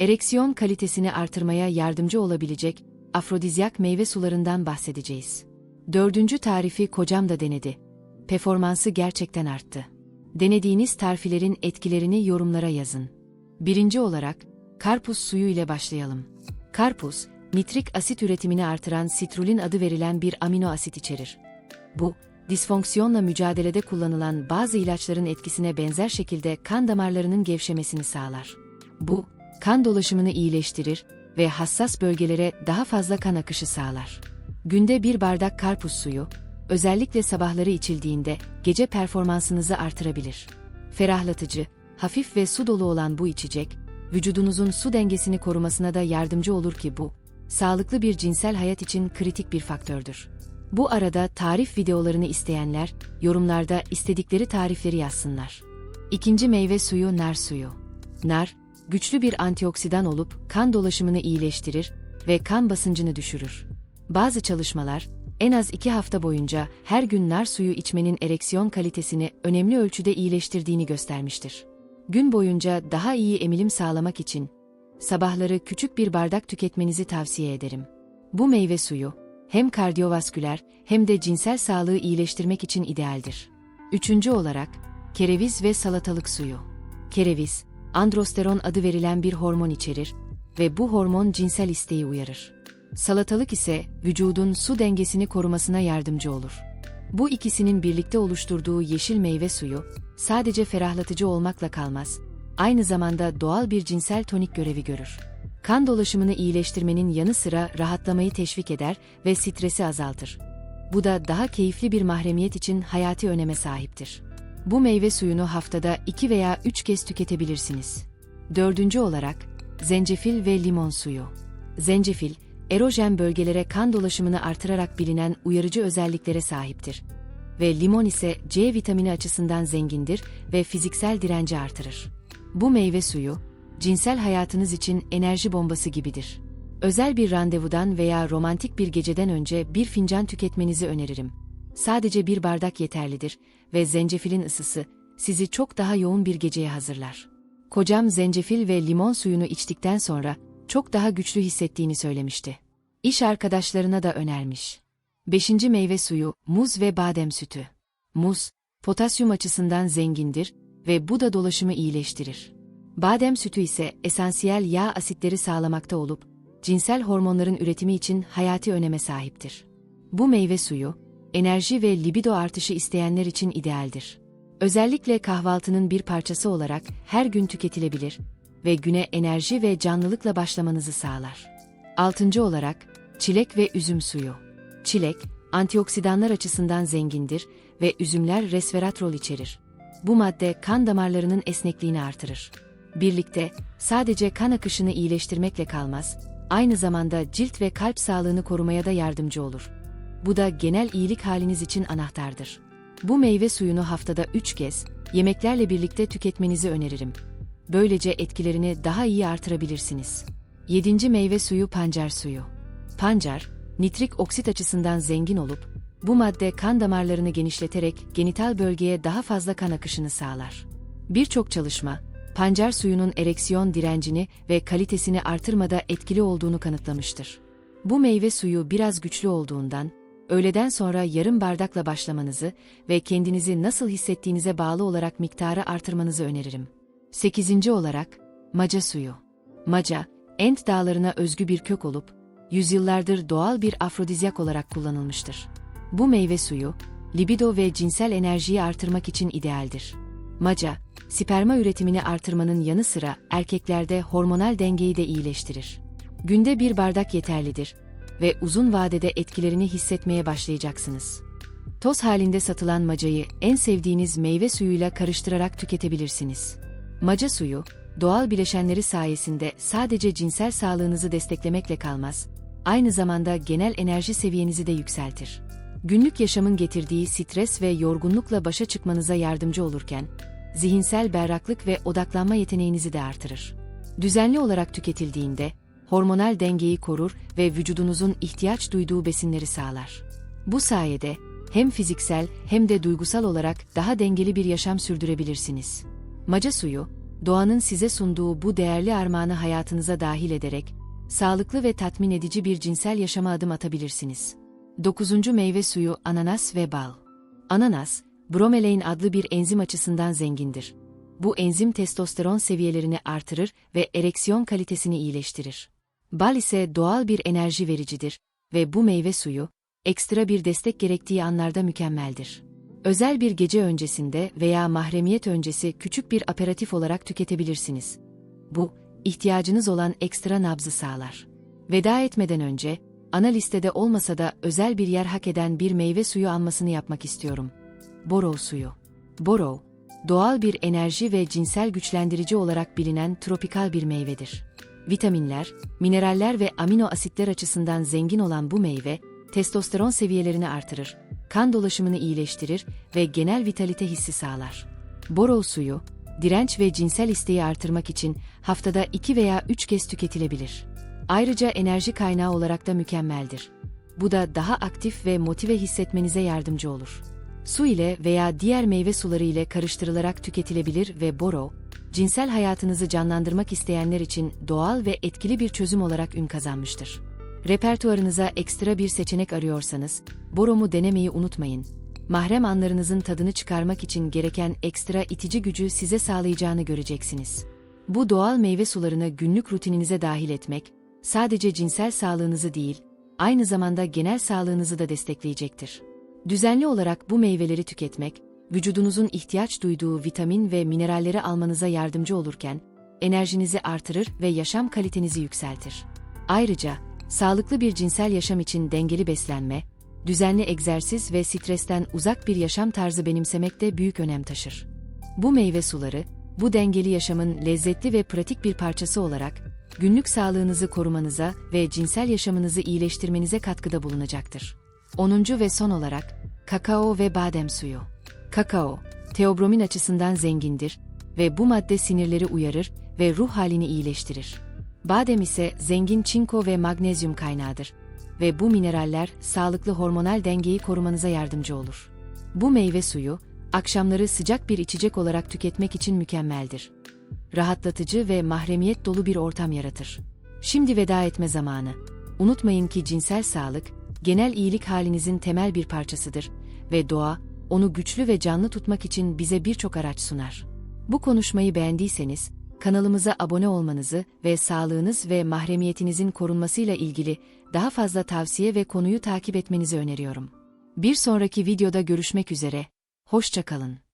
Ereksiyon kalitesini artırmaya yardımcı olabilecek afrodizyak meyve sularından bahsedeceğiz. Dördüncü tarifi kocam da denedi. Performansı gerçekten arttı. Denediğiniz tarifilerin etkilerini yorumlara yazın. Birinci olarak, karpuz suyu ile başlayalım. Karpuz, nitrik asit üretimini artıran sitrulin adı verilen bir amino asit içerir. Bu, disfonksiyonla mücadelede kullanılan bazı ilaçların etkisine benzer şekilde kan damarlarının gevşemesini sağlar. Bu, kan dolaşımını iyileştirir ve hassas bölgelere daha fazla kan akışı sağlar. Günde bir bardak karpuz suyu, özellikle sabahları içildiğinde gece performansınızı artırabilir. Ferahlatıcı, hafif ve su dolu olan bu içecek, vücudunuzun su dengesini korumasına da yardımcı olur ki bu, sağlıklı bir cinsel hayat için kritik bir faktördür. Bu arada tarif videolarını isteyenler, yorumlarda istedikleri tarifleri yazsınlar. İkinci meyve suyu nar suyu. Nar, güçlü bir antioksidan olup kan dolaşımını iyileştirir ve kan basıncını düşürür. Bazı çalışmalar, en az iki hafta boyunca her gün nar suyu içmenin ereksiyon kalitesini önemli ölçüde iyileştirdiğini göstermiştir. Gün boyunca daha iyi emilim sağlamak için sabahları küçük bir bardak tüketmenizi tavsiye ederim. Bu meyve suyu hem kardiyovasküler hem de cinsel sağlığı iyileştirmek için idealdir. Üçüncü olarak kereviz ve salatalık suyu. Kereviz, androsteron adı verilen bir hormon içerir ve bu hormon cinsel isteği uyarır. Salatalık ise vücudun su dengesini korumasına yardımcı olur. Bu ikisinin birlikte oluşturduğu yeşil meyve suyu sadece ferahlatıcı olmakla kalmaz, aynı zamanda doğal bir cinsel tonik görevi görür. Kan dolaşımını iyileştirmenin yanı sıra rahatlamayı teşvik eder ve stresi azaltır. Bu da daha keyifli bir mahremiyet için hayati öneme sahiptir. Bu meyve suyunu haftada 2 veya 3 kez tüketebilirsiniz. Dördüncü olarak, zencefil ve limon suyu. Zencefil, erojen bölgelere kan dolaşımını artırarak bilinen uyarıcı özelliklere sahiptir. Ve limon ise C vitamini açısından zengindir ve fiziksel direnci artırır. Bu meyve suyu, cinsel hayatınız için enerji bombası gibidir. Özel bir randevudan veya romantik bir geceden önce bir fincan tüketmenizi öneririm. Sadece bir bardak yeterlidir ve zencefilin ısısı sizi çok daha yoğun bir geceye hazırlar. Kocam zencefil ve limon suyunu içtikten sonra çok daha güçlü hissettiğini söylemişti. İş arkadaşlarına da önermiş. Beşinci meyve suyu, muz ve badem sütü. Muz, potasyum açısından zengindir ve bu da dolaşımı iyileştirir. Badem sütü ise esansiyel yağ asitleri sağlamakta olup, cinsel hormonların üretimi için hayati öneme sahiptir. Bu meyve suyu, enerji ve libido artışı isteyenler için idealdir. Özellikle kahvaltının bir parçası olarak her gün tüketilebilir ve güne enerji ve canlılıkla başlamanızı sağlar. Altıncı olarak, çilek ve üzüm suyu. Çilek, antioksidanlar açısından zengindir ve üzümler resveratrol içerir. Bu madde kan damarlarının esnekliğini artırır. Birlikte sadece kan akışını iyileştirmekle kalmaz, aynı zamanda cilt ve kalp sağlığını korumaya da yardımcı olur. Bu da genel iyilik haliniz için anahtardır. Bu meyve suyunu haftada 3 kez, yemeklerle birlikte tüketmenizi öneririm. Böylece etkilerini daha iyi artırabilirsiniz. 7. meyve suyu pancar suyu. Pancar, nitrik oksit açısından zengin olup, bu madde kan damarlarını genişleterek genital bölgeye daha fazla kan akışını sağlar. Birçok çalışma, pancar suyunun ereksiyon direncini ve kalitesini artırmada etkili olduğunu kanıtlamıştır. Bu meyve suyu biraz güçlü olduğundan, öğleden sonra yarım bardakla başlamanızı ve kendinizi nasıl hissettiğinize bağlı olarak miktarı artırmanızı öneririm. 8. olarak, maca suyu. Maca, Ent dağlarına özgü bir kök olup, yüzyıllardır doğal bir afrodizyak olarak kullanılmıştır. Bu meyve suyu, libido ve cinsel enerjiyi artırmak için idealdir. Maca, sperma üretimini artırmanın yanı sıra erkeklerde hormonal dengeyi de iyileştirir. Günde bir bardak yeterlidir ve uzun vadede etkilerini hissetmeye başlayacaksınız. Toz halinde satılan macayı en sevdiğiniz meyve suyuyla karıştırarak tüketebilirsiniz. Maca suyu, doğal bileşenleri sayesinde sadece cinsel sağlığınızı desteklemekle kalmaz, aynı zamanda genel enerji seviyenizi de yükseltir. Günlük yaşamın getirdiği stres ve yorgunlukla başa çıkmanıza yardımcı olurken, zihinsel berraklık ve odaklanma yeteneğinizi de artırır. Düzenli olarak tüketildiğinde, hormonal dengeyi korur ve vücudunuzun ihtiyaç duyduğu besinleri sağlar. Bu sayede hem fiziksel hem de duygusal olarak daha dengeli bir yaşam sürdürebilirsiniz. Maca suyu, doğanın size sunduğu bu değerli armağanı hayatınıza dahil ederek, sağlıklı ve tatmin edici bir cinsel yaşama adım atabilirsiniz. 9. Meyve suyu ananas ve bal. Ananas, bromelain adlı bir enzim açısından zengindir. Bu enzim testosteron seviyelerini artırır ve ereksiyon kalitesini iyileştirir. Bal ise doğal bir enerji vericidir ve bu meyve suyu, ekstra bir destek gerektiği anlarda mükemmeldir. Özel bir gece öncesinde veya mahremiyet öncesi küçük bir aperatif olarak tüketebilirsiniz. Bu, ihtiyacınız olan ekstra nabzı sağlar. Veda etmeden önce, ana listede olmasa da özel bir yer hak eden bir meyve suyu almasını yapmak istiyorum. Borow suyu. Borow, doğal bir enerji ve cinsel güçlendirici olarak bilinen tropikal bir meyvedir. Vitaminler, mineraller ve amino asitler açısından zengin olan bu meyve, testosteron seviyelerini artırır, kan dolaşımını iyileştirir ve genel vitalite hissi sağlar. Borow suyu, direnç ve cinsel isteği artırmak için haftada 2 veya 3 kez tüketilebilir. Ayrıca enerji kaynağı olarak da mükemmeldir. Bu da daha aktif ve motive hissetmenize yardımcı olur. Su ile veya diğer meyve suları ile karıştırılarak tüketilebilir ve borow, cinsel hayatınızı canlandırmak isteyenler için doğal ve etkili bir çözüm olarak ün kazanmıştır. Repertuarınıza ekstra bir seçenek arıyorsanız, Borom'u denemeyi unutmayın. Mahrem anlarınızın tadını çıkarmak için gereken ekstra itici gücü size sağlayacağını göreceksiniz. Bu doğal meyve sularını günlük rutininize dahil etmek, sadece cinsel sağlığınızı değil, aynı zamanda genel sağlığınızı da destekleyecektir. Düzenli olarak bu meyveleri tüketmek, vücudunuzun ihtiyaç duyduğu vitamin ve mineralleri almanıza yardımcı olurken, enerjinizi artırır ve yaşam kalitenizi yükseltir. Ayrıca, sağlıklı bir cinsel yaşam için dengeli beslenme, düzenli egzersiz ve stresten uzak bir yaşam tarzı benimsemek de büyük önem taşır. Bu meyve suları, bu dengeli yaşamın lezzetli ve pratik bir parçası olarak, günlük sağlığınızı korumanıza ve cinsel yaşamınızı iyileştirmenize katkıda bulunacaktır. 10. ve son olarak, kakao ve badem suyu. Kakao, teobromin açısından zengindir ve bu madde sinirleri uyarır ve ruh halini iyileştirir. Badem ise zengin çinko ve magnezyum kaynağıdır ve bu mineraller sağlıklı hormonal dengeyi korumanıza yardımcı olur. Bu meyve suyu, akşamları sıcak bir içecek olarak tüketmek için mükemmeldir. Rahatlatıcı ve mahremiyet dolu bir ortam yaratır. Şimdi veda etme zamanı. Unutmayın ki cinsel sağlık, genel iyilik halinizin temel bir parçasıdır ve doğa, onu güçlü ve canlı tutmak için bize birçok araç sunar. Bu konuşmayı beğendiyseniz, kanalımıza abone olmanızı ve sağlığınız ve mahremiyetinizin korunmasıyla ilgili daha fazla tavsiye ve konuyu takip etmenizi öneriyorum. Bir sonraki videoda görüşmek üzere, hoşçakalın.